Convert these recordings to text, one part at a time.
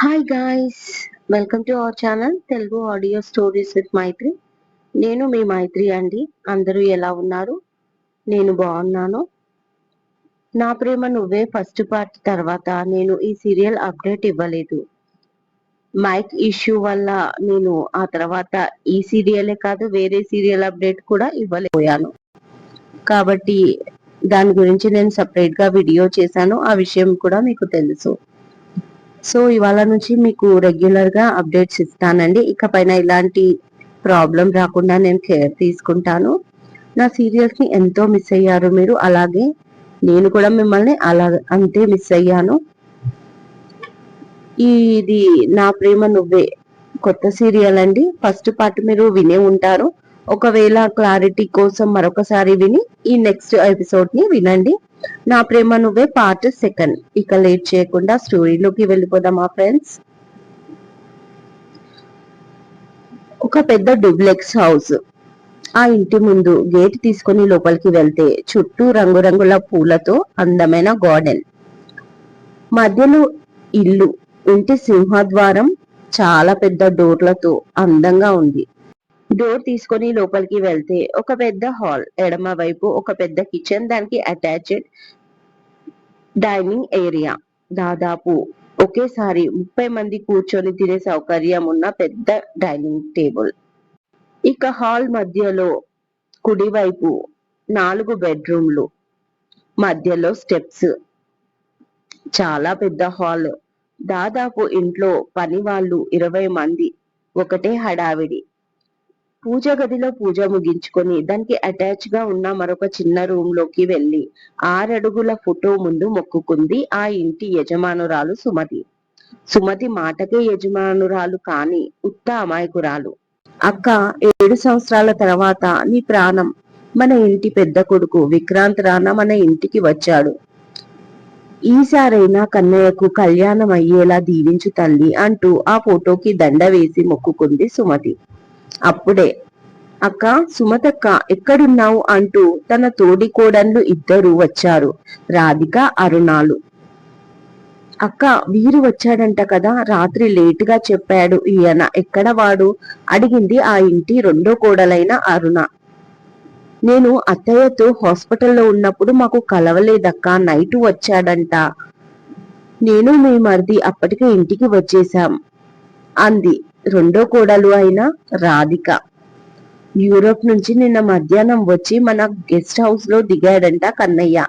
Hi guys welcome to our channel Telugu audio stories with Maitri నేను మీ మైత్రి అండి అందరూ ఎలా ఉన్నారు? నేను బాగున్నాను. నా ప్రేమ నువ్వే ఫస్ట్ పార్ట్ తర్వాత నేను ఈ సీరియల్ అప్డేట్ ఇవ్వలేదు. మైక్ ఇష్యూ వల్ల నేను ఆ తర్వాత ఈ సీరియలే కాదు వేరే సీరియల్ అప్డేట్ కూడా ఇవ్వలేకపోయాను. కాబట్టి దాని గురించి నేను సపరేట్గా వీడియో చేశాను ఆ విషయం కూడా మీకు తెలుసు. సో ఇవాళ నుంచి మీకు రెగ్యులర్గా అప్డేట్స్ ఇస్తానండి. ఇకపైన ఇలాంటి ప్రాబ్లం రాకుండా నేను కేర్ తీసుకుంటాను. నా సీరియల్స్ని ఎంతో మిస్ అయ్యారు మీరు. అలాగే నేను కూడా మిమ్మల్ని అలా అంతే మిస్ అయ్యాను. ఇది నా ప్రేమ నువ్వే కొత్త సీరియల్ అండి. ఫస్ట్ పార్ట్ మీరు వినే ఉంటారు. ఒకవేళ క్లారిటీ కోసం మరొకసారి విని ఈ నెక్స్ట్ ఎపిసోడ్ని వినండి. నా ప్రేమ నువ్వే పార్ట్ సెకండ్ ఇక లేట్ చేయకుండా స్టోరీలోకి వెళ్ళిపోదాం మా ఫ్రెండ్స్ ఒక పెద్ద డూప్లెక్స్ హౌస్ ఆ ఇంటి ముందు గేట్ తీసుకుని లోపలికి వెళ్తే చుట్టూ రంగురంగుల పూలతో అందమైన గార్డెన్ మధ్యలో ఇల్లు ఇంటి సింహద్వారం చాలా పెద్ద డోర్లతో అందంగా ఉంది. డోర్ తీసుకొని లోపలికి వెళ్తే ఒక పెద్ద హాల్ ఎడమ వైపు ఒక పెద్ద కిచెన్ దానికి అటాచ్డ్ డైనింగ్ ఏరియా దాదాపు ఒకేసారి ముప్పై మంది కూర్చొని తినే సౌకర్యం ఉన్న పెద్ద డైనింగ్ టేబుల్ ఇక హాల్ మధ్యలో కుడివైపు నాలుగు బెడ్రూమ్లు మధ్యలో స్టెప్స్ చాలా పెద్ద హాల్ దాదాపు ఇంట్లో పని వాళ్ళు ఇరవై మంది. ఒకటే హడావిడి. పూజ గదిలో పూజ ముగించుకొని దానికి అటాచ్గా ఉన్న మరొక చిన్న రూమ్లోకి వెళ్ళి ఆరడుగుల ఫోటో ముందు మొక్కుకుంది ఆ ఇంటి యజమానురాలు సుమతి. సుమతి మాటకే యజమానురాలు కాని ఉత్త అమాయకురాలు. అక్క ఏడు సంవత్సరాల తర్వాత నీ ప్రాణం మన ఇంటి పెద్ద కొడుకు విక్రాంత్ రానా మన ఇంటికి వచ్చాడు. ఈసారైనా కన్నయ్యకు కళ్యాణం అయ్యేలా దీవించు తల్లి అంటూ ఆ ఫోటోకి దండ వేసి మొక్కుకుంది సుమతి. అప్పుడే అక్క సుమతక్క ఎక్కడున్నావు? అంటూ తన తోడి కోడన్లు ఇద్దరు వచ్చారు. రాధిక అరుణాలు. అక్క వీరు వచ్చాడంట కదా రాత్రి లేటుగా చెప్పాడు ఈయన. ఎక్కడ వాడు? అడిగింది ఆ ఇంటి రెండో కోడలైన అరుణ. నేను అత్తయ్యతో హాస్పిటల్లో ఉన్నప్పుడు మాకు కలవలేదక్క నైట్ వచ్చాడంట. నేను మీ మరిది అప్పటికే ఇంటికి వచ్చేశాం అంది. రెండో కోడలు అయిన రాధిక. యూరోప్ నుంచి నిన్న మధ్యాహ్నం వచ్చి మన గెస్ట్ హౌస్లో దిగాడంట కన్నయ్య.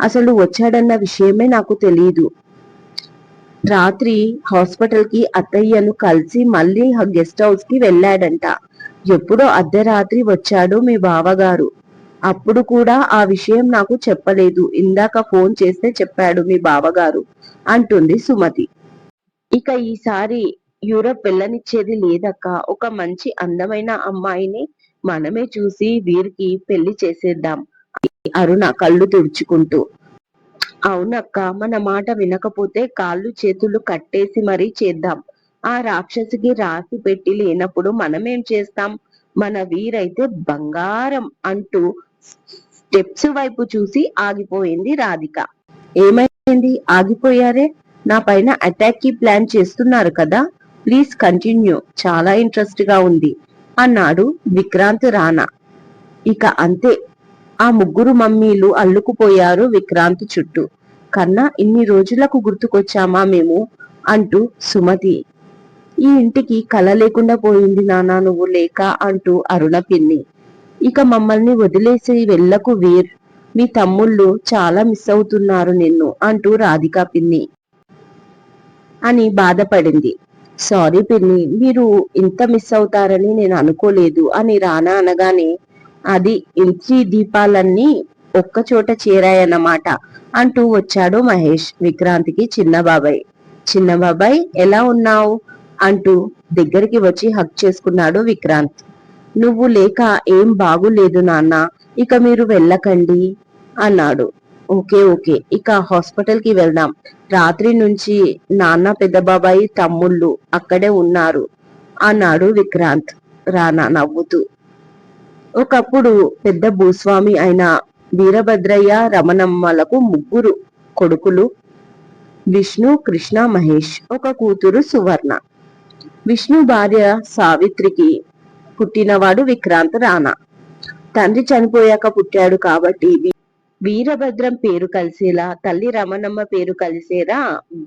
అసలు వచ్చాడన్న విషయమే నాకు తెలియదు రాత్రి హాస్పిటల్కి అత్తయ్యను కలిసి మళ్ళీ గెస్ట్ హౌస్కి వెళ్ళాడంట. ఎప్పుడో అర్ధరాత్రి వచ్చాడు మీ బావగారు. అప్పుడు కూడా ఆ విషయం నాకు చెప్పలేదు. ఇందాక ఫోన్ చేస్తే చెప్పాడు మీ బావగారు అంటుంది సుమతి. ఇక ఈసారి యూరప్ వెళ్ళనిచ్చేది లేదక్క. ఒక మంచి అందమైన అమ్మాయిని మనమే చూసి వీరికి పెళ్ళి చేసేద్దాం అరుణ కళ్ళు తుడుచుకుంటూ. అవునక్క మన మాట వినకపోతే కాళ్ళు చేతులు కట్టేసి మరీ చేద్దాం. ఆ రాక్షసికి రాసి పెట్టి లేనప్పుడు మనమేం చేస్తాం? మన వీరైతే బంగారం అంటూ స్టెప్స్ వైపు చూసి ఆగిపోయింది రాధిక. ఏమైంది? ఆగిపోయారే? నా పైన అటాక్కి ప్లాన్ చేస్తున్నారు కదా. Please continue. చాలా ఇంట్రెస్ట్గా ఉంది. అన్నాడు విక్రాంత్ రానా ఇక అంతే. ఆ ముగ్గురు మమ్మీలు అల్లుకుపోయారు విక్రాంత్ చుట్టూ. కన్నా ఇన్ని రోజులకు గుర్తుకొచ్చామా మేము? అంటూ సుమతి. ఈ ఇంటికి కల లేకుండా పోయింది నానా నువ్వు లేక అంటూ అరుణ పిన్ని. ఇక మమ్మల్ని వదిలేసి వెళ్ళకు వీర్. మీ తమ్ముళ్ళు చాలా మిస్ అవుతున్నారు నిన్ను అంటూ రాధిక పిన్ని. అని బాధపడింది. సారీ పిన్ని. మీరు ఇంత మిస్ అవుతారని నేను అనుకోలేదు. అని రానా అనగానే అది ఇంటి దీపాలన్నీ ఒక్క చోట చేరాయన్నమాట అంటూ వచ్చాడు మహేష్ విక్రాంతికి. చిన్న బాబాయ్ చిన్న బాబాయ్ ఎలా ఉన్నావు? అంటూ దగ్గరికి వచ్చి హక్ చేసుకున్నాడు విక్రాంత్. నువ్వు లేక ఏం బాగులేదు నాన్న. ఇక మీరు వెళ్ళకండి అన్నాడు. Okay okay. ఇక హాస్పిటల్కి వెళ్దాం. రాత్రి నుంచి నాన్న పెద్ద బాబాయి తమ్ముళ్ళు అక్కడే ఉన్నారు అన్నాడు విక్రాంత్. రానా నవ్వుతూ. ఒకప్పుడు పెద్ద భూస్వామి అయిన వీరభద్రయ్య రమణమ్మలకు ముగ్గురు కొడుకులు. విష్ణు కృష్ణ మహేష్ ఒక కూతురు సువర్ణ. విష్ణు భార్య సావిత్రికి పుట్టినవాడు విక్రాంత్ రానా. తండ్రి చనిపోయాక పుట్టాడు కాబట్టి వీరభద్రం పేరు కలిసేలా తల్లి రమణమ్మ పేరు కలిసేలా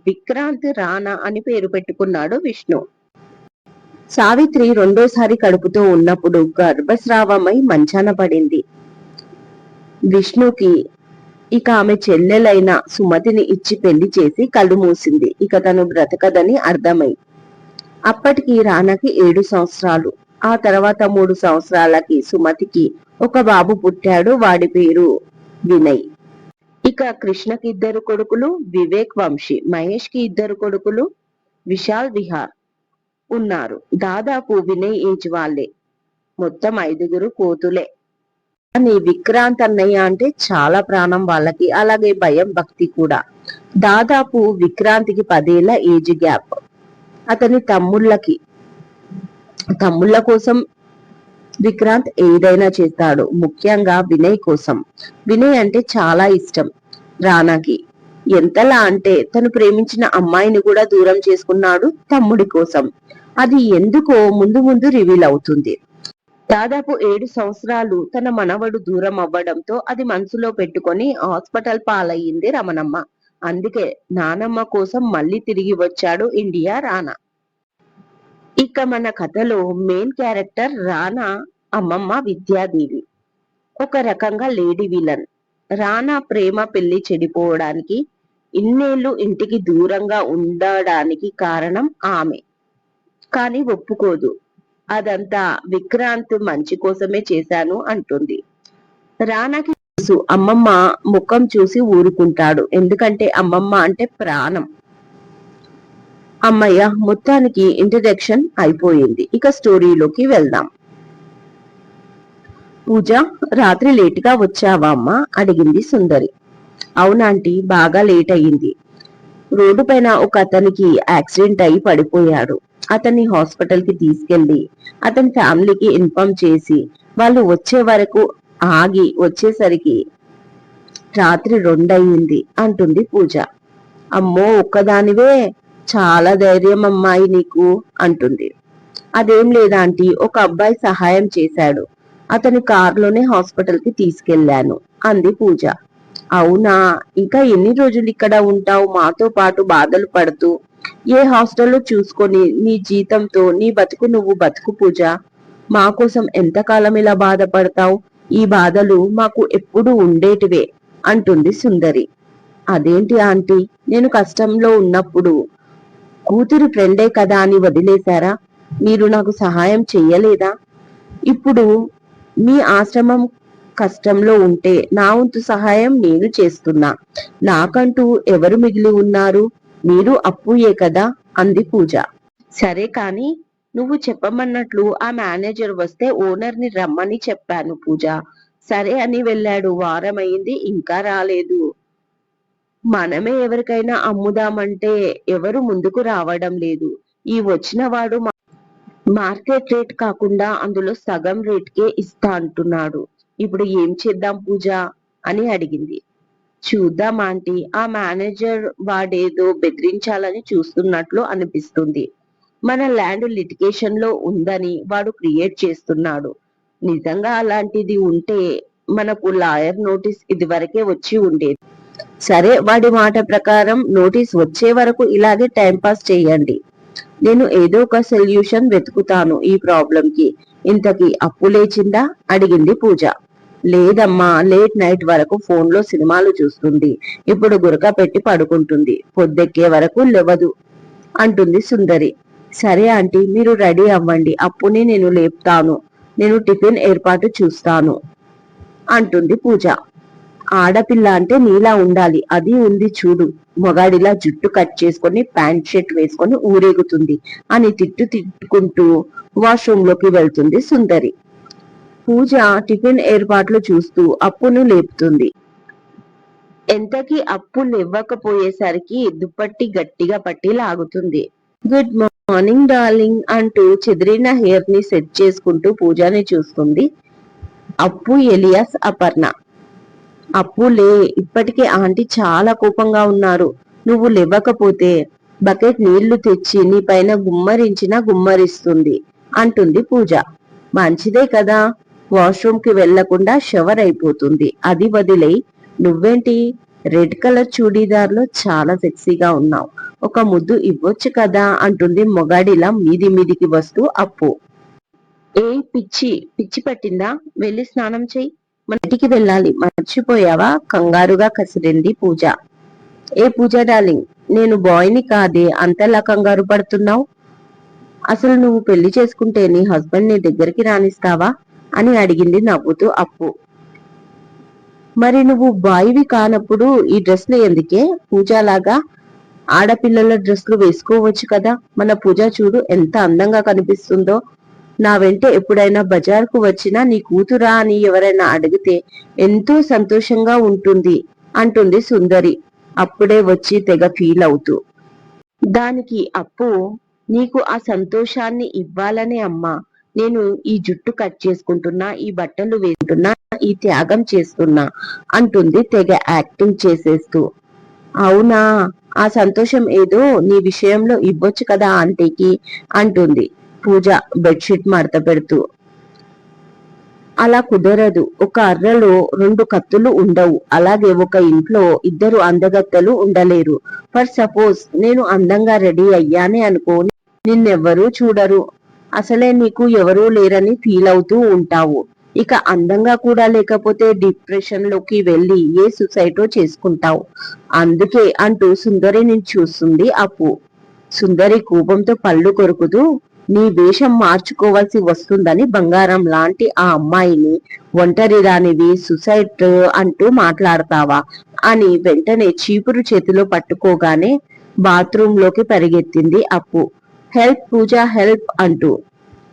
విక్రాంత్ రాణా అని పేరు పెట్టుకున్నాడు విష్ణు. సావిత్రి రెండోసారి కడుపుతో ఉన్నప్పుడు గర్భస్రావమై మంచాన పడింది. విష్ణుకి ఇక ఆమె చెల్లెలైన సుమతిని ఇచ్చి పెళ్ళి చేసి కళ్ళు మూసింది. ఇక తను బ్రతకదని అర్థమై. అప్పటికి రానాకి ఏడు సంవత్సరాలు. ఆ తర్వాత మూడు సంవత్సరాలకి సుమతికి ఒక బాబు పుట్టాడు. వాడి పేరు వినయ్. ఇక కృష్ణకి ఇద్దరు కొడుకులు వివేక్ వంశీ మహేష్కి ఇద్దరు కొడుకులు విశాల్ విహార్ ఉన్నారు. దాదాపు వినయ్ ఏజ్ వాళ్ళే. మొత్తం ఐదుగురు కోతులే. కానీ విక్రాంత్ అన్నయ్య అంటే చాలా ప్రాణం వాళ్ళకి అలాగే భయం భక్తి కూడా. దాదాపు విక్రాంతికి పదేళ్ళ ఏజ్ గ్యాప్. అతని తమ్ముళ్ళకి తమ్ముళ్ళ కోసం విక్రాంత్ ఏదైనా చేస్తాడు. ముఖ్యంగా వినయ్ కోసం. వినయ్ అంటే చాలా ఇష్టం. రానాకి ఎంతలా అంటే తను ప్రేమించిన అమ్మాయిని కూడా దూరం చేసుకున్నాడు తమ్ముడి కోసం. అది ఎందుకో ముందు ముందు రివీల్ అవుతుంది. దాదాపు ఏడు సంవత్సరాలు తన మనవడు దూరం అవ్వడంతో అది మనసులో పెట్టుకొని హాస్పిటల్ పాలయ్యింది రమణమ్మ. అందుకే నానమ్మ కోసం మళ్ళీ తిరిగి వచ్చాడు ఇండియా రానా ఇక మన కథలో మెయిన్ క్యారెక్టర్ రానా అమ్మమ్మ విద్యాదేవి. ఒక రకంగా లేడీ విలన్ రానా ప్రేమ పెళ్ళి చెడిపోవడానికి ఇన్నేళ్ళు ఇంటికి దూరంగా ఉండడానికి కారణం ఆమె. కానీ ఒప్పుకోదు. అదంతా విక్రాంత్ మంచి కోసమే చేశాను అంటుంది. రానాకి తెలుసు అమ్మమ్మ ముఖం చూసి ఊరుకుంటాడు. ఎందుకంటే అమ్మమ్మ అంటే ప్రాణం. అమ్మయ్య మొత్తానికి ఇంట్రడక్షన్ అయిపోయింది. ఇక స్టోరీలోకి వెళ్దాం. పూజ రాత్రి లేటుగా వచ్చావా అమ్మ? అడిగింది సుందరి. అవునాంటీ బాగా లేట్ అయింది రోడ్డు పైన ఒక అతనికి యాక్సిడెంట్ అయి పడిపోయాడు. అతన్ని హాస్పిటల్కి తీసుకెళ్ళి అతని ఫ్యామిలీకి ఇన్ఫార్మ్ చేసి వాళ్ళు వచ్చే వరకు ఆగి వచ్చేసరికి రాత్రి రెండయింది అంటుంది పూజ. అమ్మో ఒక్కదానివే? చాలా ధైర్యం అమ్మాయి నీకు అంటుంది. అదేం లేదా ఆంటీ ఒక అబ్బాయి సహాయం చేశాడు. అతని కారులోనే హాస్పిటల్కి తీసుకెళ్ళాను అంది పూజ. అవునా? ఇంకా ఎన్ని రోజులు ఇక్కడ ఉంటావు? మాతో పాటు బాధలు పడుతూ ఏ హాస్టల్లో చూసుకొని నీ జీతంతో నీ బతుకు నువ్వు బతుకు పూజ. మా కోసం ఎంతకాలం ఇలా బాధపడతావు? ఈ బాధలు మాకు ఎప్పుడు ఉండేటివే అంటుంది సుందరి. అదేంటి ఆంటీ? నేను కష్టంలో ఉన్నప్పుడు కూతురు ఫ్రెండే కదా అని వదిలేశారా? మీరు నాకు సహాయం చెయ్యలేదా? ఇప్పుడు మీ ఆశ్రమం కష్టంలో ఉంటే నా వంతు సహాయం నేను చేస్తున్నా. నాకంటూ ఎవరు మిగిలి ఉన్నారు? మీరు అప్పుయే కదా? అంది పూజ. సరే కాని నువ్వు చెప్పమన్నట్లు ఆ మేనేజర్ వస్తే ఓనర్ని రమ్మని చెప్పాను పూజ. సరే అని వెళ్ళాడు. వారం అయింది ఇంకా రాలేదు. మనమే ఎవరికైనా అమ్ముదామంటే ఎవరు ముందుకు రావడం లేదు. ఈ వచ్చిన వాడు మార్కెట్ రేట్ కాకుండా అందులో సగం రేట్ కే ఇస్తా అంటున్నాడు. ఇప్పుడు ఏం చేద్దాం పూజ? అని అడిగింది. చూద్దాం ఆంటీ. ఆ మేనేజర్ వాడేదో బెదిరించాలని చూస్తున్నట్లు అనిపిస్తుంది. మన ల్యాండ్ లిటిగేషన్లో ఉందని వాడు క్రియేట్ చేస్తున్నాడు. నిజంగా అలాంటిది ఉంటే మనకు లాయర్ నోటీస్ ఇదివరకే వచ్చి ఉండేది. సరే వాడి మాట ప్రకారం నోటీస్ వచ్చే వరకు ఇలాగే టైం పాస్ చేయండి. నేను ఏదో ఒక సొల్యూషన్ వెతుకుతాను ఈ ప్రాబ్లం కి ఇంతకీ అప్పు లేచిందా? అడిగింది పూజ. లేదమ్మా లేట్ నైట్ వరకు ఫోన్లో సినిమాలు చూస్తుంది. ఇప్పుడు గురక పెట్టి పడుకుంటుంది. పొద్దెక్కే వరకు లేవదు అంటుంది సుందరి. సరే ఆంటీ మీరు రెడీ అవ్వండి. అప్పుని నేను లేపుతాను. నేను టిఫిన్ ఏర్పాటు చూస్తాను అంటుంది పూజ. ఆడపిల్ల అంటే నీలా ఉండాలి. అది ఉంది చూడు. మొగాడిలా జుట్టు కట్ చేసుకొని ప్యాంట్ షర్ట్ వేసుకొని ఊరేగుతుంది. అని తిట్టు తిట్టుకుంటూ వాష్రూమ్లోకి వెళ్తుంది సుందరి. పూజ టిఫిన్ ఏర్పాట్లు చూస్తూ అప్పును లేపుతుంది. ఎంతకి అప్పు ఇవ్వకపోయేసరికి దుప్పట్టి గట్టిగా పట్టి లాగుతుంది. గుడ్ మార్నింగ్ డార్లింగ్ అంటూ చెదిరిన హెయిర్ని సెట్ చేసుకుంటూ పూజని చూస్తుంది అప్పు ఎలియాస్ అపర్ణ. అప్పు లే ఇప్పటికే ఆంటీ చాలా కోపంగా ఉన్నారు. నువ్వు లేవకపోతే బకెట్ నీళ్ళు తెచ్చి నీ పైన గుమ్మరించిన గుమ్మరిస్తుంది అంటుంది పూజ. మంచిదే కదా వాష్రూమ్కి వెళ్ళకుండా షవర్ అయిపోతుంది అది వదిలే నువ్వేంటి? రెడ్ కలర్ చూడీదార్లో చాలా సెక్సీగా ఉన్నావు. ఒక ముద్దు ఇవ్వొచ్చు కదా అంటుంది మొగాడిలా మీది మీదికి వస్తూ అప్పు. ఏ పిచ్చి పిచ్చి పట్టిందా? వెళ్ళి స్నానం చెయ్యి మన ఇంటికి వెళ్ళాలి. మర్చిపోయావా? కంగారుగా కసిరింది పూజ. ఏ పూజ డార్లింగ్? నేను బాయ్ని కాదే అంతలా కంగారు పడుతున్నావు? అసలు నువ్వు పెళ్ళి చేసుకుంటే నీ హస్బెండ్ నీ దగ్గరికి రానిస్తావా? అని అడిగింది నవ్వుతూ అప్పు. మరి నువ్వు బాయివి కానప్పుడు ఈ డ్రెస్లు ఎందుకే? పూజలాగా ఆడపిల్లల డ్రెస్లు వేసుకోవచ్చు కదా? మన పూజ చూడు ఎంత అందంగా కనిపిస్తుందో. నా వెంట ఎప్పుడైనా బజార్కు వచ్చినా నీ కూతురా అని ఎవరైనా అడిగితే ఎంతో సంతోషంగా ఉంటుంది అంటుంది సుందరి. అప్పుడే వచ్చి తెగ ఫీల్ అవుతూ. దానికి అప్పు నీకు ఆ సంతోషాన్ని ఇవ్వాలనే అమ్మా. నేను ఈ జుట్టు కట్ చేసుకుంటున్నా ఈ బట్టలు వేసుకుంటున్నా ఈ త్యాగం చేస్తున్నా అంటుంది తెగ యాక్టింగ్ చేసేస్తూ. అవునా ఆ సంతోషం ఏదో నీ విషయంలో ఇవ్వొచ్చు కదా ఆంటీకి అంటుంది. పూజ బెడ్షీట్ మడత పెడుతూ. అలా కుదరదు. ఒక అర్రలో రెండు కత్తులు ఉండవు. అలాగే ఒక ఇంట్లో ఇద్దరు అందగత్తెలు ఉండలేరు. ఫర్ సపోజ్ నేను అందంగా రెడీ అయ్యానే అనుకో నిన్నెవ్వరూ చూడరు. అసలే నీకు ఎవరూ లేరని ఫీల్ అవుతూ ఉంటావు. ఇక అందంగా కూడా లేకపోతే డిప్రెషన్లోకి వెళ్ళి ఏ సుసైటో చేసుకుంటావు. అందుకే అంటూ సుందరిని చూస్తుంది అప్పు. సుందరి కోపంతో పళ్ళు కొరుకుతూ నీ వేషం మార్చుకోవాల్సి వస్తుందని బంగారం లాంటి ఆ అమ్మాయిని ఒంటరి రానివి సుసైడ్ అంటూ మాట్లాడతావా? అని వెంటనే చీపురు చేతిలో పట్టుకోగానే బాత్రూమ్లోకి పరిగెత్తింది అప్పు. హెల్ప్ పూజ హెల్ప్ అంటూ.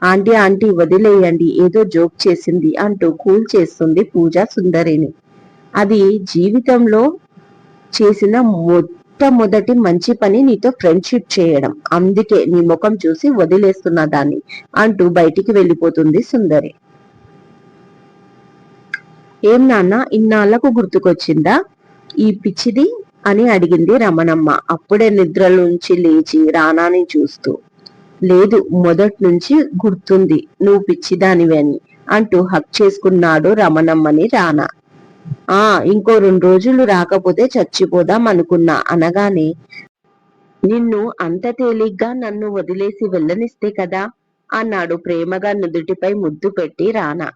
ఆంటీ ఆంటీ వదిలేయండి ఏదో జోక్ చేసింది అంటూ కూల్ చేస్తుంది పూజ సుందరిని. అది జీవితంలో చేసిన మొట్టమొదటి మంచి పని నీతో ఫ్రెండ్షిప్ చేయడం. అందుకే నీ ముఖం చూసి వదిలేస్తున్న దాన్ని అంటూ బయటికి వెళ్ళిపోతుంది సుందరి. ఏం నాన్న ఇన్నాళ్ళకు గుర్తుకొచ్చిందా? ఈ పిచ్చిది అని అడిగింది రమణమ్మ. అప్పుడే నిద్రలోంచి లేచి రానాని చూస్తూ. లేదు మొదటి నుంచి గుర్తుంది. నువ్వు పిచ్చిదానివి అని అంటూ హక్ చేసుకున్నాడు రమణమ్మని రానా ఆ ఇంకో రెండు రోజులు రాకపోతే చచ్చిపోదాం అనుకున్నా అనగానే నిన్ను అంత తేలిగ్గా నన్ను వదిలేసి వెళ్ళనిస్తే కదా అన్నాడు ప్రేమగా నుదుటిపై ముద్దు పెట్టి రానా.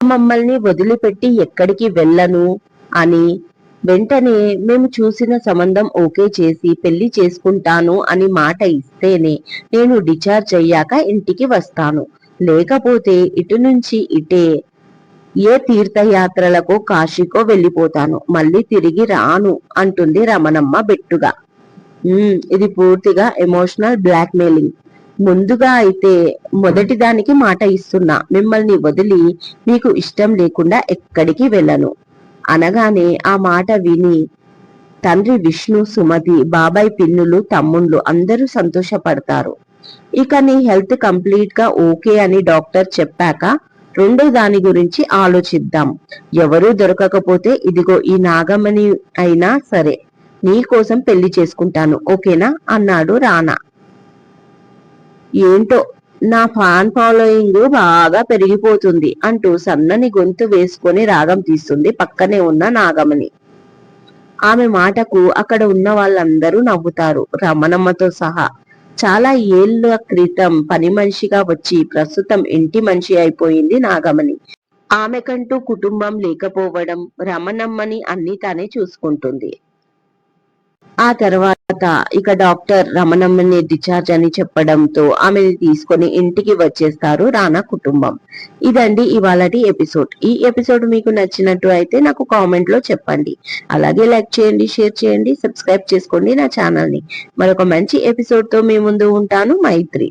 మమ్మల్ని వదిలిపెట్టి ఎక్కడికి వెళ్ళను అని వెంటనే మేము చూసిన సంబంధం ఓకే చేసి పెళ్ళి చేసుకుంటాను అని మాట ఇస్తేనే నేను డిశ్చార్జ్ అయ్యాక ఇంటికి వస్తాను. లేకపోతే ఇటు నుంచి ఇటే ఏ తీర్థయాత్రలకో కాశీకో వెళ్ళిపోతాను. మళ్ళీ తిరిగి రాను అంటుంది రమణమ్మ బెట్టుగా. ఇది పూర్తిగా ఎమోషనల్ బ్లాక్ మెయిలింగ్ ముందుగా అయితే మొదటి దానికి మాట ఇస్తున్నా. మిమ్మల్ని వదిలి మీకు ఇష్టం లేకుండా ఎక్కడికి వెళ్ళను. అనగానే ఆ మాట విని తండ్రి విష్ణు సుమతి బాబాయ్ పిన్నులు తమ్ముళ్ళు అందరూ సంతోషపడతారు. ఇక నీ హెల్త్ కంప్లీట్గా ఓకే అని డాక్టర్ చెప్పాక రెండో దాని గురించి ఆలోచిద్దాం. ఎవరూ దొరకకపోతే ఇదిగో ఈ నాగమణి అయినా సరే నీ కోసం పెళ్ళి చేసుకుంటాను ఓకేనా? అన్నాడు రానా ఏంటో నా ఫ్యాన్ ఫాలోయింగ్ బాగా పెరిగిపోతుంది అంటూ సన్నని గొంతు వేసుకొని రాగం తీస్తుంది పక్కనే ఉన్న నాగమణి. ఆమె మాటకు అక్కడ ఉన్న వాళ్ళందరూ నవ్వుతారు. రమణమ్మతో సహా చాలా ఏళ్ళ క్రితం పని మనిషిగా వచ్చి ప్రస్తుతం ఇంటి మనిషి అయిపోయింది నాగమణి. ఆమెకంటూ కుటుంబం లేకపోవడం రమణమ్మని అన్ని తానే చూసుకుంటుంది. ఆ తర్వాత ఇక డాక్టర్ రమణమ్మని డిశ్చార్జ్ అని చెప్పడంతో ఆమెని తీసుకొని ఇంటికి వచ్చేస్తారు రానా కుటుంబం. ఇదండి ఇవాళటి ఎపిసోడ్. ఈ ఎపిసోడ్ మీకు నచ్చినట్టు అయితే నాకు కామెంట్లో చెప్పండి. అలాగే లైక్ చేయండి షేర్ చేయండి సబ్స్క్రైబ్ చేసుకోండి నా ఛానల్ని మరొక మంచి ఎపిసోడ్తో మీ ముందు ఉంటాను. మైత్రి.